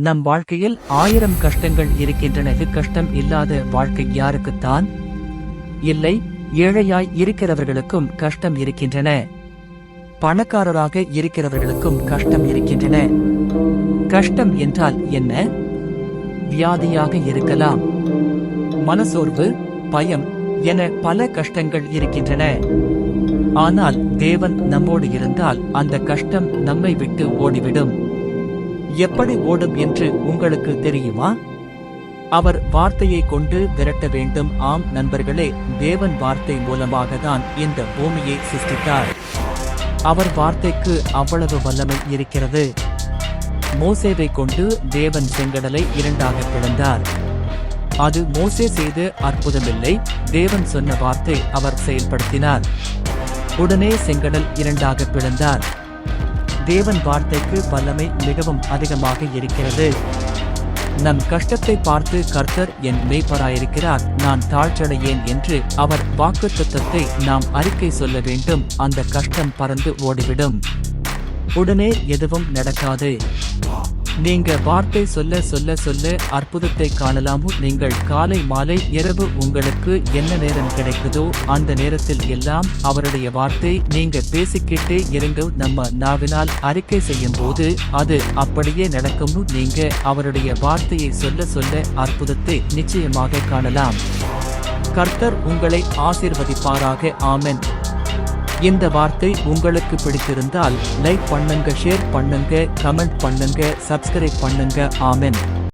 நம் வாழ்க்கையில் ஆயிரம் கஷ்டங்கள் இருக்கின்றன. கஷ்டம் இல்லாத வாழ்க்கை யாருக்குத்தான்? இல்லை ஏழையாய் இருக்கிறவர்களுக்கும் கஷ்டம் இருக்கின்றன. பணக்காரராக இருக்கிறவர்களுக்கும் கஷ்டம் இருக்கின்றன. கஷ்டம் என்றால் என்ன? வியாதியாக இருக்கலாம். மனசோர்வு பயம் என பல கஷ்டங்கள் இருக்கின்றன. ஆனால் தேவன் நம்மோடு இருந்தால் அந்த கஷ்டம் நம்மை விட்டு ஓடிவிடும். எப்படி ஓடும் என்று உங்களுக்கு தெரியுமா? அவர் வார்த்தையை கொண்டு விரட்ட வேண்டும். ஆம் நண்பர்களே தேவன் வார்த்தை மூலமாக தான் இந்த பூமியை சிருஷ்டித்தார். அவர் வார்த்தைக்கு அவ்வளவு வல்லமை இருக்கிறது. மோசேவை கொண்டு தேவன் செங்கடலை இரண்டாக பிளந்தார். அது மோசே செய்த அற்புதமில்லை. தேவன் சொன்ன வார்த்தை அவர் செயல்படுத்தினார். உடனே செங்கடல் இரண்டாக பிளந்தார். தேவன் வார்த்தைக்கு வல்லமை மிகவும் அதிகமாக இருக்கிறது. நம் கஷ்டத்தை பார்த்து கர்த்தர் என் மேய்ப்பராயிருக்கிறார் நான் தாழ்ச்சடையேன் என்று அவர் வாக்குத்தத்தத்தை நாம் அறிக்கை சொல்ல வேண்டும் அந்த கஷ்டம் பறந்து ஓடிவிடும். உடனே எதுவும் நடக்காது. நீங்க வார்த்தை சொல்ல சொல்ல சொல்ல அற்புதத்தை காணலாமோ? நீங்கள் காலை மாலை இரவு உங்களுக்கு என்ன நேரம் கிடைக்குதோ அந்த நேரத்தில் எல்லாம் அவருடைய வார்த்தை நீங்க பேசிக்கிட்டே இருங்க. நம்ம நாவினால் அறிக்கை செய்யும் போது அது அப்படியே நடக்கும்னு நீங்க அவருடைய வார்த்தையை சொல்ல சொல்ல அற்புதத்தை நிச்சயமாக காணலாம். கர்த்தர் உங்களை ஆசிர்வதிப்பாராக. ஆமென். இந்த வார்த்தை உங்களுக்கு பிடித்திருந்தால் லைக் பண்ணுங்க ஷேர் பண்ணுங்க கமெண்ட் பண்ணுங்க சப்ஸ்கிரைப் பண்ணுங்க. ஆமென்.